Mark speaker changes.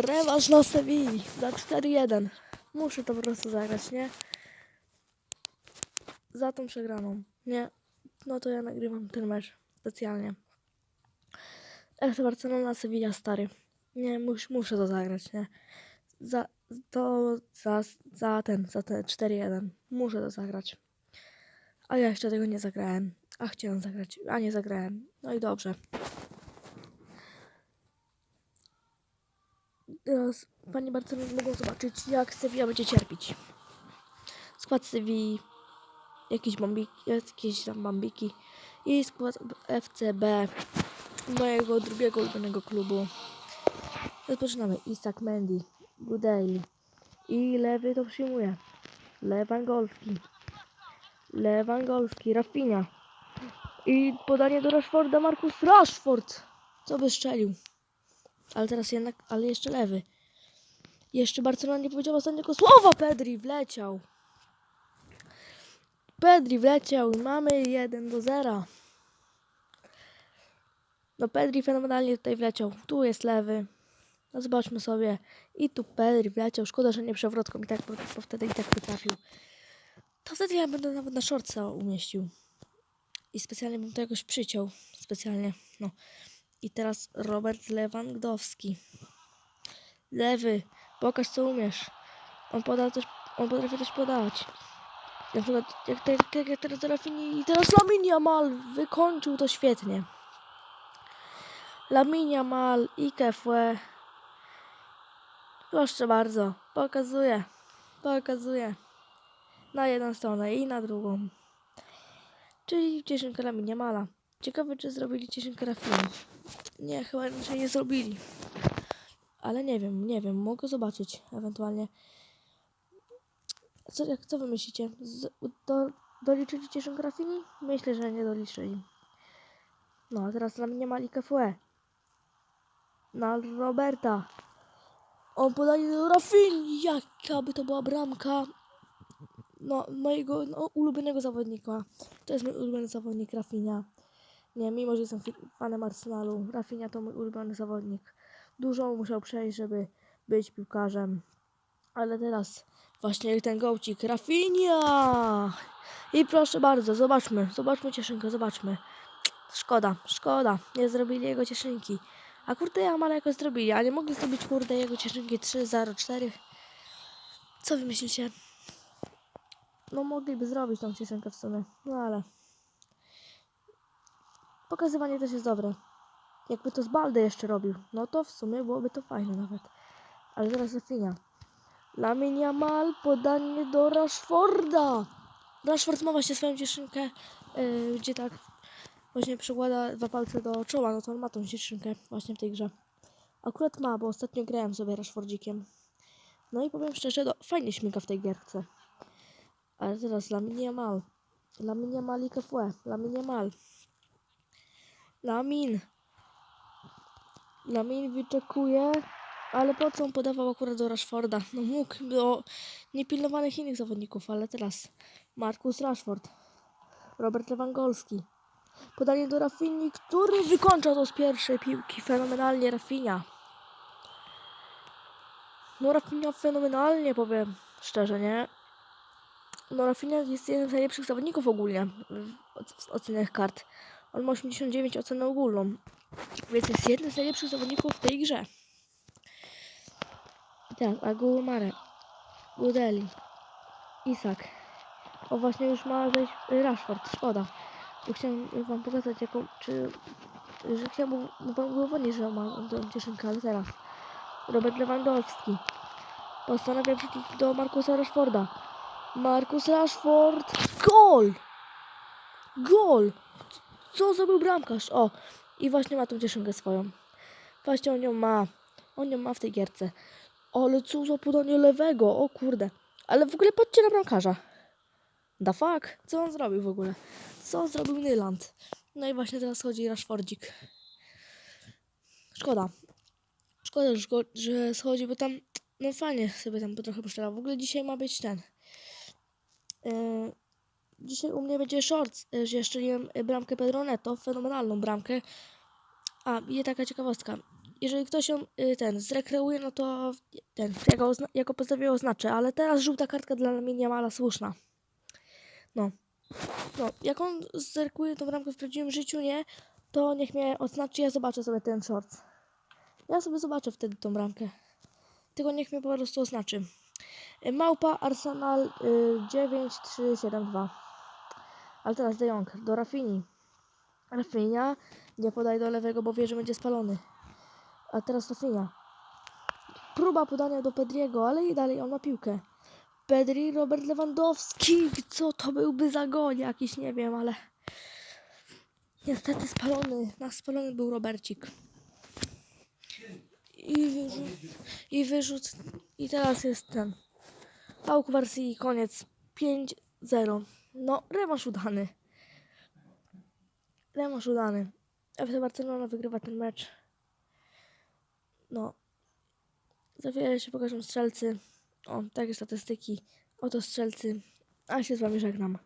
Speaker 1: Rewanż na Sewilli za 4-1. Muszę to po prostu zagrać, nie? Za tą przegraną. Nie. No to ja nagrywam ten mecz specjalnie. FC Barcelona, Sevilla, stary. Nie, mus, muszę to zagrać, nie? Za, to za, za ten, za te 4-1. Muszę to zagrać. A ja jeszcze tego nie zagrałem. A chciałem zagrać, a nie zagrałem. No i dobrze. Teraz Panie Barcelony mogą zobaczyć, jak Sevilla będzie cierpieć. Skład Sevilli, jakieś jakieś tam bambiki i skład FCB, mojego drugiego ulubionego klubu. Rozpoczynamy. Isak Mendy, Gudeli i lewy to przyjmuje. Lewandowski. Lewandowski, Rafinha. I podanie do Rashforda, Markus Rashford. Co by strzelił. Ale teraz jednak, ale jeszcze lewy. Jeszcze Barcelona nie powiedziała ostatniego słowa. Pedri wleciał. Pedri wleciał i mamy 1 do 0. No Pedri fenomenalnie tutaj wleciał. Tu jest lewy. No zobaczmy sobie. I tu Pedri wleciał. Szkoda, że nie przewrotką i tak, bo, bo wtedy i tak by trafił. To wtedy ja będę nawet na shortsa umieścił. I specjalnie bym to jakoś przyciął. Specjalnie. No. I teraz Robert Lewandowski. Lewy, pokaż co umiesz. On poda też, on potrafi też podawać. Na przykład jak, te, jak, teraz Rafini i teraz Lamine Yamal wykończył to świetnie. Lamine Yamal i Kefue. Proszę bardzo, pokazuję, pokazuję. Na jedną stronę i na drugą. Czyli cieszynka Lamine Yamala. Ciekawe, czy zrobili cieszynkę Rafini. Nie, chyba raczej nie zrobili. Ale nie wiem, nie wiem, mogę zobaczyć ewentualnie. Co, jak, co wy myślicie? Z, do, doliczyli cieszynkę Rafini? Myślę, że nie doliczyli. No, a teraz nam nie ma Fue. Na Roberta. On podaje do Rafini. Jaka by to była bramka. No, mojego no, ulubionego zawodnika. To jest mój ulubiony zawodnik Rafinha. Nie, mimo że jestem fanem Arsenalu, Rafinha to mój ulubiony zawodnik. Dużo musiał przejść, żeby być piłkarzem. Ale teraz właśnie ten gołcik Rafinha! I proszę bardzo, zobaczmy, zobaczmy cieszynkę, zobaczmy. Szkoda, szkoda, nie zrobili jego cieszynki. A kurde, ja ale jakoś zrobili, a nie mogli zrobić kurde jego cieszynki 3-0-4. Co wy myślicie? No mogliby zrobić tą cieszynkę w sumie, no ale... Pokazywanie też jest dobre. Jakby to z Baldy jeszcze robił, no to w sumie byłoby to fajne nawet. Ale teraz Rafinha. Lamine Yamal, podanie do Rashforda. Rashford ma właśnie swoją cieszynkę, yy, gdzie tak właśnie przykłada dwa palce do czoła, no to on ma tą cieszynkę właśnie w tej grze. Akurat ma, bo ostatnio grałem sobie Rashfordzikiem. No i powiem szczerze, no, fajnie śmiga w tej gierce. Ale teraz Lamine Yamal. Lamine Yamal i Kefue. Lamine Yamal. Lamin. Lamin wyczekuje. Ale po co on podawał akurat do Rashforda? No mógł do niepilnowanych innych zawodników, ale teraz Markus Rashford. Robert Lewandowski. Podanie do Rafini, który wykończa to z pierwszej piłki. Fenomenalnie Rafinha. No Rafinha fenomenalnie powiem szczerze, nie? No Rafinha jest jednym z najlepszych zawodników ogólnie w oceniach kart. On ma 89 ocenę ogólną. Więc jest jednym z najlepszych zawodników w tej grze. I teraz Agumare, Udeli, Isak. O właśnie już ma wejść Rashford, szkoda. Bo chciałem wam pokazać jaką, czy... Że chciałem wam udowodnić, że ma tą cieszynkę, ale teraz. Robert Lewandowski. Postanawia wrzucić do Markusa Rashforda. Markus Rashford. Gol! Gol! Co zrobił bramkarz? O, i właśnie ma tą cieszynkę swoją. Właśnie on ją ma. On ją ma w tej gierce. Ale co za podanie lewego, o kurde. Ale w ogóle patrzcie na bramkarza. Da fuck? Co on zrobił w ogóle? Co zrobił Nyland? No i właśnie teraz chodzi Rashfordzik. Szkoda. Szkoda, że, że schodzi, bo tam, no fajnie sobie tam trochę poszczela. W ogóle dzisiaj ma być ten. Yy, Dzisiaj u mnie będzie shorts, że jeszcze jem bramkę Pedro Neto, fenomenalną bramkę. A, i taka ciekawostka. jeżeli ktoś ją y, ten zrekreuje, no to ten, ja go, ja oznaczę, ale teraz żółta kartka dla mnie mala słuszna. No. No, jak on zrekuje tą bramkę w prawdziwym życiu, nie, to niech mnie oznaczy, ja zobaczę sobie ten short. Ja sobie zobaczę wtedy tą bramkę. Tylko niech mnie po prostu oznaczy. Małpa Arsenal y, 9372. Ale teraz De Jong do Rafini. Rafinia nie podaj do lewego, bo wie, że będzie spalony. A teraz Rafinia. Próba podania do Pedriego, ale i dalej on ma piłkę. Pedri, Robert Lewandowski. Co to byłby za gol jakiś, nie wiem, ale... Niestety spalony. Nasz spalony był Robercik. I wyrzut. I wyrzut. I teraz jest ten. Pałk wersji koniec. 5-0. No, rewanż udany. Rewanż udany. FC Barcelona wygrywa ten mecz. No. Za chwilę się pokażą strzelcy. O, takie statystyki. Oto strzelcy. A się z wami żegnam.